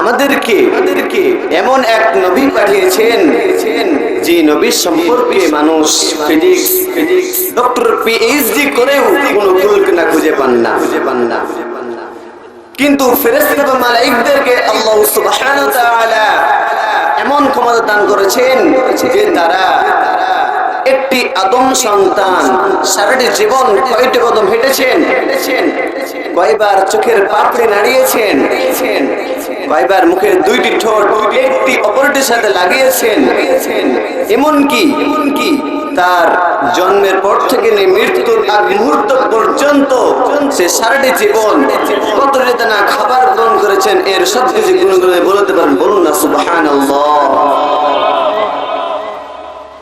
আমাদেরকে এমন এক নবী পাঠিয়েছেন, যে নবীর সম্পর্কে মানুষ ফিজিক্স ফিজিক্স ডক্টর পিএইচডি করেও কোনো কুলকিনা খুঁজে পান না। খুঁজে পান না কিন্তু এমন ক্ষমতা দান করেছেন, যে তারা একটি আদম সন্তান সারাটি জীবন কয়টি কদম হেঁটেছেন হেঁটেছেন? কয়বার চোখের পাপড়ি নাড়িয়েছেন, কয়বার মুখের দুইটি ঠোঁট, একটি অপরটির সাথে লাগিয়েছেন। এমনকি এমনকি তার জন্মের পর থেকে মৃত্যুর আগ মুহূর্ত পর্যন্ত সে সারাটি জীবন কত না খাবার গ্রহণ করেছেন। এর সব কিছু গুণগুণে বলতে পারেন, বলুন না সুবাহান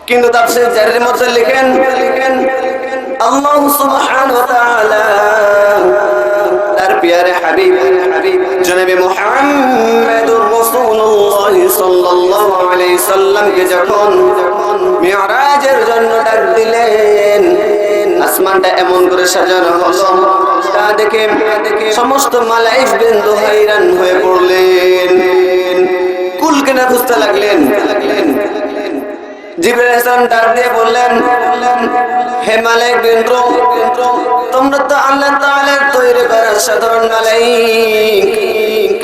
কিন্তু তাফসীর জারির মধ্যে লিখেন লিখেন আল্লাহ সুবহানাহু হাবিব জনাবে মুহাম্মদুর রাসূলুল্লাহ সাল্লাল্লাহু আলাইহি আসমানটা এমন করে সাজানো হলো, তা দেখে সমস্ত মালাইক বিন্দু হয়ে পড়লেন। কুল কেনা খুঁজতে লাগলেন। জিবরাইল হাসান ডাক দিয়ে বললেন হে মালিক বিন্দ্র তোমরা তো আল্লাহ তাআলার তৈরি করা সাধারণ মালাইক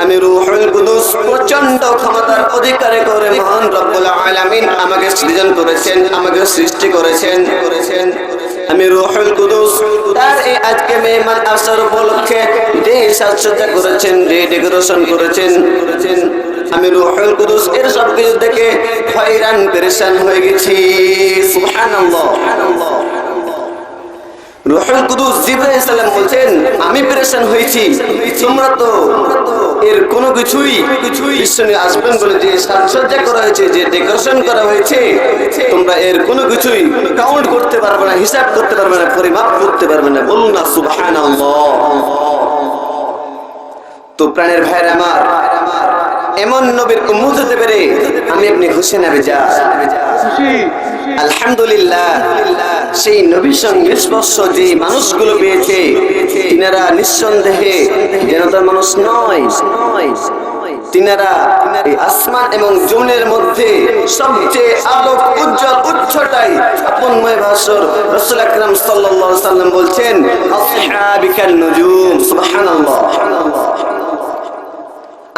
আমি রূহুল কুদুস প্রচণ্ড ক্ষমতার অধিকারী করে মহান রব্বুল আলামিন আমাকে সৃজন করেছেন, আমাকে সৃষ্টি করেছেন। করেছেন আমি রূহুল কুদুস তার এই আজকে মেহমান আসার উপলক্ষে যে সাজসজ্জা করেছেন যে ডেকোরেশন করেছেন। করেছেন আমি রুহুল কুদুস এর সব কিছু দেখে হয়রান, পেরেশান হয়ে গেছি। সুবহানাল্লাহ। রুহুল কুদুস জিবরাইল সালাম বলছেন আমি পেরেশান হয়েছি। তোমরা তো এর কোনো কিছুই কিছুই ঈশ্বরে আসবেন বলে যে সাজসজ্জা করা হয়েছে যে ডেকোরেশন করা হয়েছে তোমরা এর কোনো কিছুই কাউন্ট করতে পারবে না হিসাব করতে পারবে না পরিমাপ করতে পারবে না। বলুন না সুবহানাল্লাহ। তো প্রাণের ভাইয়ের আমার এমন নবীর উম্মত হতে পেরে আমি আপনি খুশি না বেজা আলহামদুলিল্লাহ। সেই নবীর সঙ্গে স্পর্শ যে মানুষগুলো পেয়েছে, তিনারা নিঃসন্দেহে যেন তার মানুষ নয় নয়।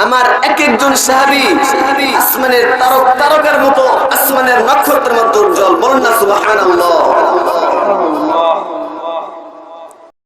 আমার এক একজন সাহাবি আসমানের তারক, তারকার মতো, আসমানের নক্ষত্রের মতো উজ্জ্বল, বলুন না সুবহানাল্লাহ।